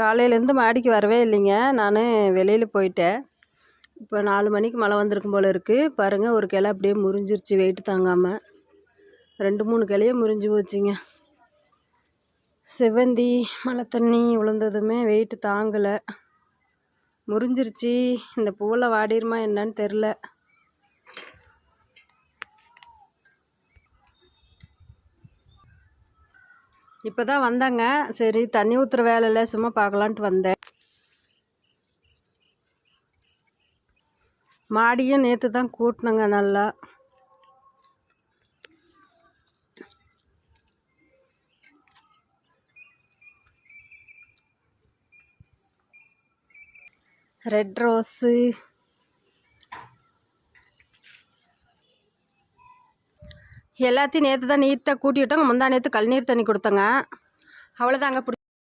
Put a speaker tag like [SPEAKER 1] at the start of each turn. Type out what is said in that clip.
[SPEAKER 1] காலையிலேருந்து மாடிக்கு வரவே இல்லைங்க. நான் வெளியில் போயிட்டேன். இப்போ நாலு மணிக்கு மழை வந்திருக்கும் போல் இருக்குது பாருங்கள் ஒரு கிளை அப்படியே முறிஞ்சிருச்சு வெயிட் தாங்காமல் ரெண்டு மூணு கிளையே முறிஞ்சு போச்சுங்க. செவ்வந்தி மழை தண்ணி விழுந்ததுமே வெயிட் தாங்கலை. முறிஞ்சிருச்சு. இந்த பூவில் வாடிருமா என்னன்னு தெரில இப்போ தான் வந்தாங்க. சரி தண்ணி ஊற்றுற வேலையில் சும்மா பார்க்கலான்ட்டு வந்தேன். மாடியும் நேற்று தான் கூட்டினங்க நல்லா. ரெட் ரோஸு எல்லாத்தையும் நேற்று தான் நீட்டாக கூட்டி விட்டோங்க முந்தா நேற்று கழுநீர் தண்ணி கொடுத்தங்க. அவ்வளோதாங்க